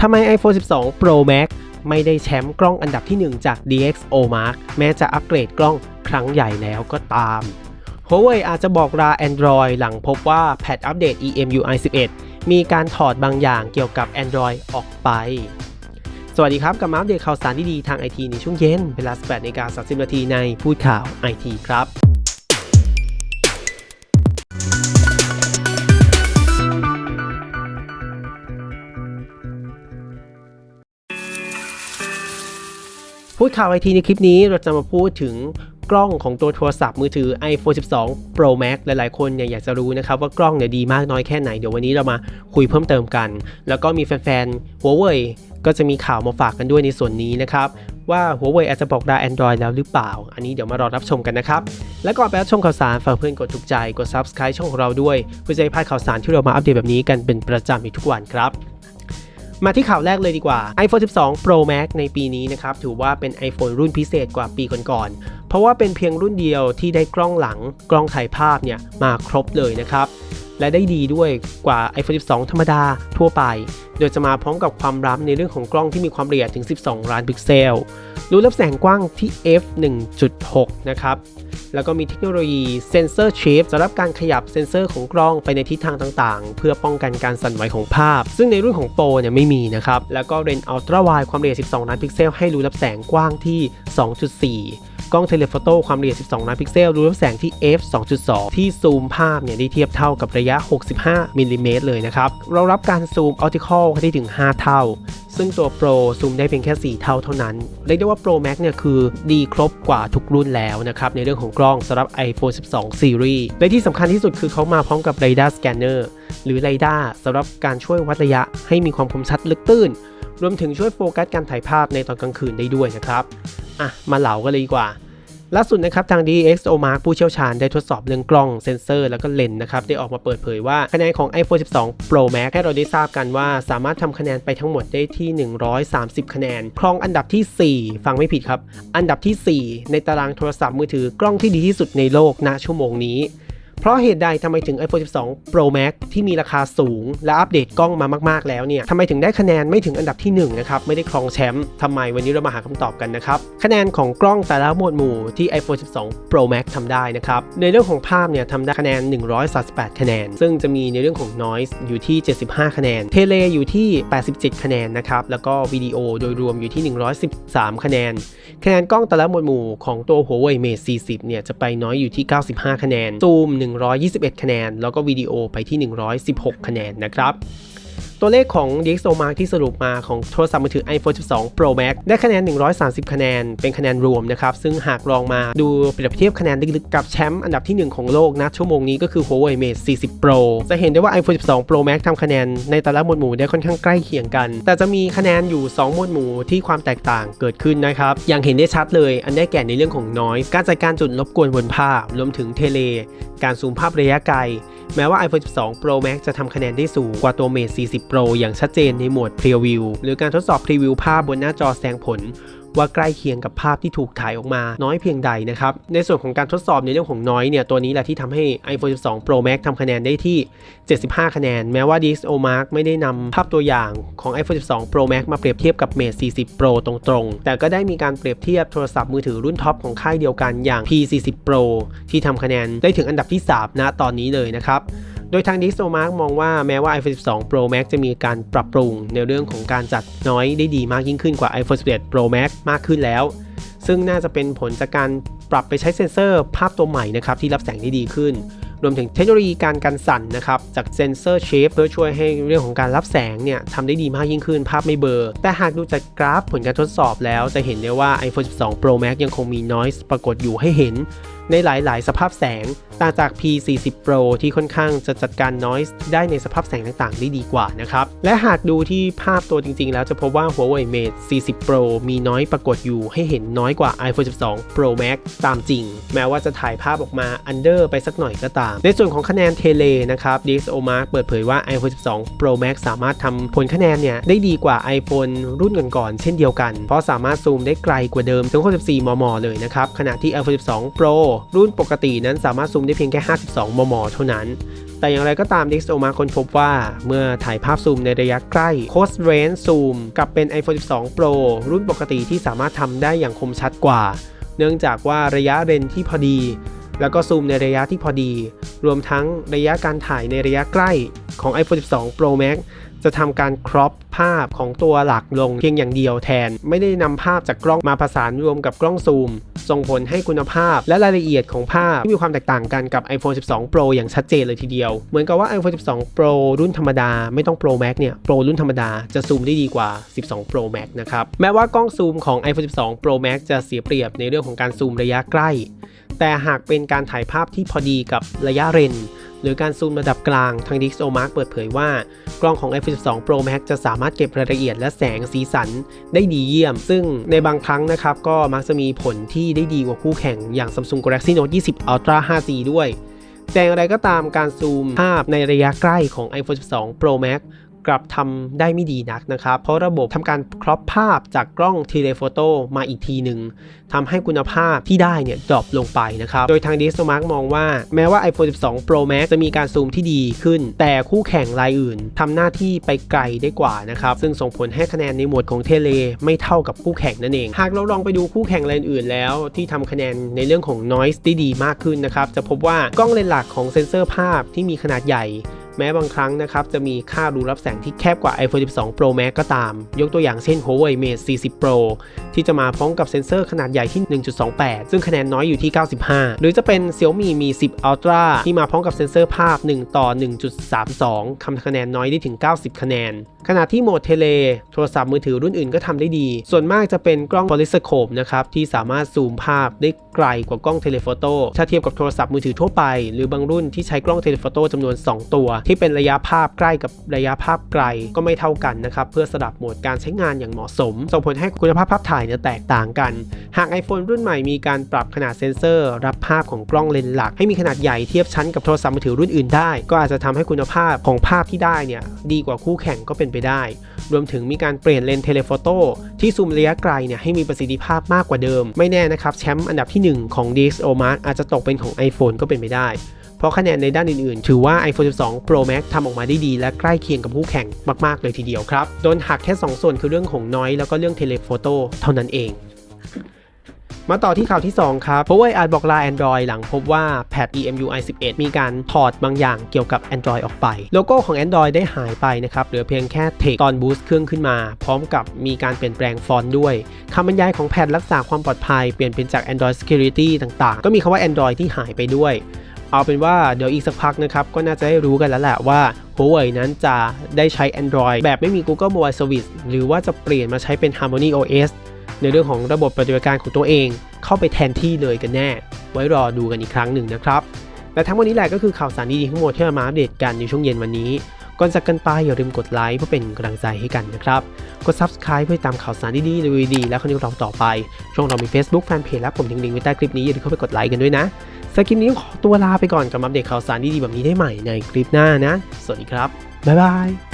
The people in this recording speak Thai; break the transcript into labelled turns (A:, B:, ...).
A: ทำไม iPhone 12 Pro Max ไม่ได้แชมป์กล้องอันดับที่ 1 จาก DxO Mark แม้จะอัปเกรดกล้องครั้งใหญ่แล้วก็ตาม Huawei อาจจะบอกลา Android หลังพบว่าแพทอัปเดต EMUI 11 มีการถอดบางอย่างเกี่ยวกับ Android ออกไป สวัสดีครับ กับมาอัปเดตข่าวสารดีๆทางไอทีในช่วงเย็น เวลา 18นาฬิกา30 นาทีในพูดข่าวไอทีครับ พูดข่าวไอทีในคลิปนี้เราจะมาพูดถึงกล้องของตัวโทรศัพท์มือถือ iPhone 12 Pro Max หลายๆ คนเนี่ยอยากจะรู้นะครับว่ากล้องเนี่ยดีมากน้อยแค่ไหน เดี๋ยววันนี้เรามาคุยเพิ่มเติมกัน แล้วก็มีแฟนๆ Huawei ก็จะมีข่าวมาฝากกันด้วยในส่วนนี้นะครับว่า Huawei อาจจะบอกลา Android แล้วหรือเปล่า อันนี้เดี๋ยวมารอรับชมกันนะครับ และก่อนไปรับชมข่าวสารฝากเพื่อนกดถูกใจ กด Subscribe ช่องของเราด้วย เพื่อจะไม่พลาดข่าวสารที่เรามาอัปเดตแบบนี้กันเป็นประจำในทุกวันครับ มาที่ข่าวแรกเลยดีกว่า iPhone 12 Pro Max ในปีนี้นะครับ ถือว่าเป็น iPhone รุ่นพิเศษกว่าปีก่อนๆ เพราะว่าเป็นเพียงรุ่นเดียวที่ได้กล้องหลัง กล้องถ่ายภาพเนี่ยมาครบเลยนะครับ และได้ดีด้วยกว่า iPhone 12 ธรรมดาทั่วไป โดยจะมาพร้อมกับความล้ำในเรื่องของกล้องที่มีความละเอียดถึง 12 ล้านพิกเซล รูรับแสงกว้างที่ f 1.6 นะครับ แล้วก็มีเทคโนโลยีเซนเซอร์ชิฟสำหรับการขยับเซนเซอร์ของกล้องไปในทิศทางต่างๆ เพื่อป้องกันการสั่นไหวของภาพ ซึ่งในรุ่นของโปรเนี่ยไม่มีนะครับ แล้วก็เรนอัลตร้าไวความละเอียด 12 ล้านพิกเซล ให้รูรับแสงกว้างที่ 2.4 กล้องเทเลโฟโต้ความละเอียด 12 ล้านพิกเซลรูรับแสงที่ f 2.2 ที่ซูมภาพเนี่ยได้เทียบเท่ากับระยะ 65มิลลิเมตรเลยนะครับ เรารับการซูมออ p ติคอลได้ถึง 5 เท่า ซึ่งตัว Pro ซูมได้เพียงแค่ 4 เท่าเท่านั้น เรียกได้ว่า Pro Max เนี่ยคือดีครบกว่าทุกรุ่นแล้วนะครับ ในเรื่องของกล้องสำหรับ iPhone 12 Series และที่สำคัญที่สุดคือเขามาพร้อมกับ Radar Scanner หรือ Radar สำหรับการช่วยวัดระยะให้มีความคมชัดลึกตื้น รวมถึงช่วยโฟกัสการถ่ายภาพในตอนกลางคืนได้ด้วยนะครับ อะ มาเหลากันเลยดีกว่า ล่าสุดนะครับทาง DxO Mark ผู้เชี่ยวชาญได้ทดสอบเรื่องกล้องเซนเซอร์แล้วก็เลนส์นะครับ ได้ออกมาเปิดเผยว่าคะแนนของ iPhone 12 Pro Max ให้เราได้ทราบกันว่า สามารถทำคะแนนไปทั้งหมดได้ที่ 130 คะแนน ครองอันดับที่ 4 ฟังไม่ผิดครับ อันดับที่ 4 ในตารางโทรศัพท์มือถือกล้องที่ดีที่สุดในโลกณชั่วโมงนี้ เพราะเหตุใดทำไมถึง iPhone 12 Pro Max ที่มีราคาสูง และอัปเดตกล้องมามาก ๆ แล้วเนี่ยทำไมถึงได้คะแนนไม่ถึงอันดับที่1นะครับไม่ได้ครองแชมป์ทำไมวันนี้เรามาหาคำตอบกันนะครับคะแนนของกล้องแต่ละหมวดหมู่ที่ iPhone 12 Pro Max ทำได้นะครับในเรื่องของภาพเนี่ยทำได้คะแนน 138 คะแนน ซึ่งจะมีในเรื่องของ Noise อยู่ที่ 75 คะแนนเทเลอยู่ที่ 87 คะแนนนะครับแล้วก็วิดีโอโดยรวมอยู่ที่ 113 คะแนน คะแนนกล้องแต่ละหมวดหมู่ของตัว Huawei Mate 40เนี่ยจะไปน้อยอยู่ที่ 95 คะแนนซูม121 คะแนน แล้วก็วิดีโอไปที่ 116 คะแนนนะครับ ตัวเลขของ DxO Mark ที่สรุปมาของโทรศัพท์มือถือ iPhone 12 Pro Max ได้คะแนน 130 คะแนน เป็นคะแนนรวมนะครับ ซึ่งหากลองมาดูเปรียบเทียบคะแนนลึกๆกับแชมป์อันดับที่ 1 ของโลกนะชั่วโมงนี้ก็คือ Huawei Mate 40 Pro จะเห็นได้ว่า iPhone 12 Pro Max ทำคะแนนในแต่ละหมวดหมู่ได้ค่อนข้างใกล้เคียงกัน แต่จะมีคะแนนอยู่ 2 หมวดหมู่ที่ความแตกต่างเกิดขึ้นนะครับ อย่างเห็นได้ชัดเลย อันได้แก่ในเรื่องของ noise การจัดการจุดรบกวนบนภาพ รวมถึงเทเล การซูมภาพระยะไกล แม้ว่า iPhone 12 Pro Max จะทำคะแนนได้สูงกว่าตัว Mate 40 Pro อย่างชัดเจนในหมวด Preview หรือการทดสอบพรีวิวภาพบนหน้าจอแสดงผล ว่าใกล้เคียงกับภาพที่ถูกถ่ายออกมาน้อยเพียงใดนะครับ ในส่วนของการทดสอบในเรื่องของน้อยเนี่ยตัวนี้แหละที่ทำให้ iPhone 12 Pro Max ทำคะแนนได้ที่ 75 คะแนน แม้ว่า DxO Mark ไม่ได้นำภาพตัวอย่างของ iPhone 12 Pro Max มาเปรียบเทียบกับ Mate 40 Pro ตรงๆ แต่ก็ได้มีการเปรียบเทียบโทรศัพท์มือถือรุ่นท็อปของค่ายเดียวกันอย่าง P40 Pro ที่ทำคะแนนได้ถึงอันดับที่ 3 ณ ตอนนี้เลยนะครับ ดยทาง DxO Mark มองว่าแม้ว่า iPhone 12 Pro Max จะมีการปรับปรุงในเรื่องของการจัดน้อยได้ดีมากยิ่งขึ้นกว่า iPhone 11 Pro Max มากขึ้นแล้ว ซึ่งน่าจะเป็นผลจากการปรับไปใช้เซ็นเซอร์ภาพตัวใหม่นะครับที่รับแสงได้ดีขึ้น รวมถึงเทคโนโลยีการกันสั่นนะครับจากเซนเซอร์เชฟเพื่อช่วยให้เรื่องของการรับแสงเนี่ยทำได้ดีมากยิ่งขึ้น ภาพไม่เบลอแต่หากดูจากกราฟผลการทดสอบแล้วจะเห็นได้ว่า iPhone 12 Pro Max ยังคงมี noise ปรากฏอยู่ให้เห็น ในหลาย ๆ สภาพแสงต่างจาก P40 Pro ที่ค่อนข้างจะจัดการ noise ได้ในสภาพแสงต่าง ๆ ได้ดีกว่านะครับ และหากดูที่ภาพตัวจริง ๆ แล้วจะพบว่า Huawei Mate 40 Pro มีน้อยปรากฏอยู่ให้เห็นน้อยกว่า iPhone 12 Pro Max ตามจริง แม้ว่าจะถ่ายภาพออกมา under ไปสักหน่อยก็ตาม ในส่วนของคะแนนเทเลนะครับ DxO Mark เปิดเผยว่า iPhone 12 Pro Max สามารถทำผลคะแนนเนี่ยได้ดีกว่า iPhone รุ่นก่อน ๆ เช่นเดียวกัน เพราะสามารถซูมได้ไกลกว่าเดิมถึง64มม เลยนะครับ ขณะที่ iPhone 12 Pro รุ่นปกตินั้นสามารถซูมได้เพียงแค่ 52 มม เท่านั้น แต่อย่างไรก็ตาม DxOMark ค้นพบว่า เมื่อถ่ายภาพซูมในระยะใกล้ Close Range Zoom กับเป็น iPhone 12 Pro รุ่นปกติที่สามารถทำได้อย่างคมชัดกว่า เนื่องจากว่าระยะเรนที่พอดี แล้วก็ซูมในระยะที่พอดี รวมทั้งระยะการถ่ายในระยะใกล้ของ iPhone 12 Pro Max จะทำการครอปภาพของตัวหลักลงเพียงอย่างเดียวแทน ไม่ได้นำภาพจากกล้องมาผสานรวมกับกล้องซูม ส่งผลให้คุณภาพและรายละเอียดของภาพที่มีความแตกต่างกันกับ iPhone 12 Pro อย่างชัดเจนเลยทีเดียว เหมือนกับว่า iPhone 12 Pro รุ่นธรรมดา ไม่ต้อง Pro Max เนี่ย Pro รุ่นธรรมดาจะซูมได้ดีกว่า 12 Pro Max นะครับ แม้ว่ากล้องซูมของ iPhone 12 Pro Max จะเสียเปรียบในเรื่องของการซูมระยะใกล้ แต่หากเป็นการถ่ายภาพที่พอดีกับระยะเรน หรือการซูมระดับกลาง ทาง DxOMark เปิดเผยว่า กล้องของ iPhone 12 Pro Max จะสามารถเก็บรายละเอียดและแสงสีสันได้ดีเยี่ยม ซึ่งในบางครั้งนะครับ ก็มักจะมีผลที่ได้ดีกว่าคู่แข่งอย่าง Samsung Galaxy Note 20 Ultra 5G ด้วย แต่อย่างไรก็ตามการซูมภาพในระยะใกล้ของ iPhone 12 Pro Max กลับทำได้ไม่ดีนักนะครับ เพราะระบบทำการครอปภาพจากกล้องเทเลโฟโต้มาอีกทีหนึ่งทำให้คุณภาพที่ได้เนี่ยดรอปลงไปนะครับ โดยทาง d x o m a r k มองว่าแม้ว่า iPhone 12 Pro Max จะมีการซูมที่ดีขึ้น แต่คู่แข่งรายอื่นทำหน้าที่ไปไกลได้กว่านะครับ ซึ่งส่งผลให้คะแนนในหมวดของเทเลไม่เท่ากับคู่แข่งนั่นเอง หากเราลองไปดูคู่แข่งรายอื่นแล้ว ที่ทำคะแนนในเรื่องของ noise ได้ดีมากขึ้นนะครับจะพบว่ากล้องเลนส์หลักของเซ็นเซอร์ภาพที่มีขนาดใหญ่ แม้บางครั้งนะครับจะมีค่ารูรับแสงที่แคบกว่า iPhone 12 Pro Max ก็ตาม ยกตัวอย่างเช่น Huawei Mate 40 Pro ที่จะมาพร้อมกับเซ็นเซอร์ขนาดใหญ่ที่ 1.28 ซึ่งคะแนนน้อยอยู่ที่ 95 หรือจะเป็น Xiaomi Mi 10 Ultra ที่มาพร้อมกับเซ็นเซอร์ภาพ 1 ต่อ 1.32ทำคะแนนน้อยได้ถึง 90 คะแนน ขณะที่โหมดเทเลโทรศัพท์มือถือรุ่นอื่นก็ทำได้ดี ส่วนมากจะเป็นกล้อง Polyscope นะครับที่สามารถซูมภาพได้ไกลกว่ากล้องเทเลโฟโต้ถ้าเทียบกับโทรศัพท์มือถือทั่วไป หรือบางรุ่นที่ใช้กล้องเทเลโฟโต้จำนวน 2 ตัว ที่เป็นระยะภาพใกล้กับระยะภาพไกลก็ไม่เท่ากันนะครับเพื่อสลับโหมดการใช้งานอย่างเหมาะสม ส่งผลให้คุณภาพภาพถ่ายเนี่ยแตกต่างกัน หาก iPhone รุ่นใหม่มีการปรับขนาดเซ็นเซอร์ รับภาพของกล้องเลนส์หลัก ให้มีขนาดใหญ่เทียบชั้นกับโทรศัพท์มือถือรุ่นอื่นได้ ก็อาจจะทำให้คุณภาพของภาพที่ได้เนี่ยดีกว่าคู่แข่งก็เป็นไปได้ รวมถึงมีการเปลี่ยนเลนส์เทเลโฟโต้ที่ซูมระยะไกลเนี่ยให้มีประสิทธิภาพมากกว่าเดิม ไม่แน่นะครับแชมป์อันดับที่ 1 ของ DxOMark อาจจะตกเป็นของ iPhone ก็เป็นไปได้ เพราะคะแนนในด้านอื่นๆ ถือว่า iPhone 12 Pro Max ทำออกมาได้ดี และใกล้เคียงกับคู่แข่งมากๆเลยทีเดียวครับ โดนหักแค่ 2 ส่วนคือเรื่องของน้อยแล้วก็เรื่องเทเลโฟโต้เท่านั้นเอง มาต่อที่ข่าวที่ 2 ครับ Huawei อาจบอกลา Android หลังพบว่าแพด EMUI 11 มีการถอดบางอย่างเกี่ยวกับ Android ออกไป โลโก้ของ Android ได้หายไปนะครับ เหลือเพียงแค่เทคตอนบูสต์เครื่องขึ้นมา พร้อมกับมีการเปลี่ยนแปลงฟอนต์ด้วยคำบรรยายของแพดรักษาความปลอดภัยเปลี่ยนเป็นจาก Android Security ต่างๆ ก็มีคำว่า Android ที่หายไปด้วย เอาเป็นว่าเดี๋ยวอีกสักพักนะครับก็น่าจะได้รู้กันแล้วแหละว่า Huawei นั้นจะได้ใช้ Android แบบไม่มี Google Mobile Service หรือว่าจะเปลี่ยนมาใช้เป็น Harmony OS ในเรื่องของระบบปฏิบัติการของตัวเอง เข้าไปแทนที่เลยกันแน่ ไว้รอดูกันอีกครั้งหนึ่งนะครับและทั้งหมดนี้แหละก็คือข่าวสารดีๆทั้งหมดที่ามาอัปเดตกันในช่วงเย็นวันนี้ ก่อนจากกันไปอย่าลืมกดไลค์เพื่อเป็นกำลังใจให้กันนะครับ กด Subscribe เพื่อตามข่าวสารดีๆรีวิวดีๆและคอนเทนต์เราต่อไป ช่องเรามี Facebook Fanpage และผมทิ้งลิงก์ไว้ใต้คลิปนี้อย่าลืมเข้าไปกดไลค์กันด้วยนะสำหรับคลิปนี้ขอตัวลาไปก่อนกับอัปเดตข่าวสารดีๆแบบนี้ได้ใหม่ในคลิปหน้านะ สวัสดีครับ บ๊ายบาย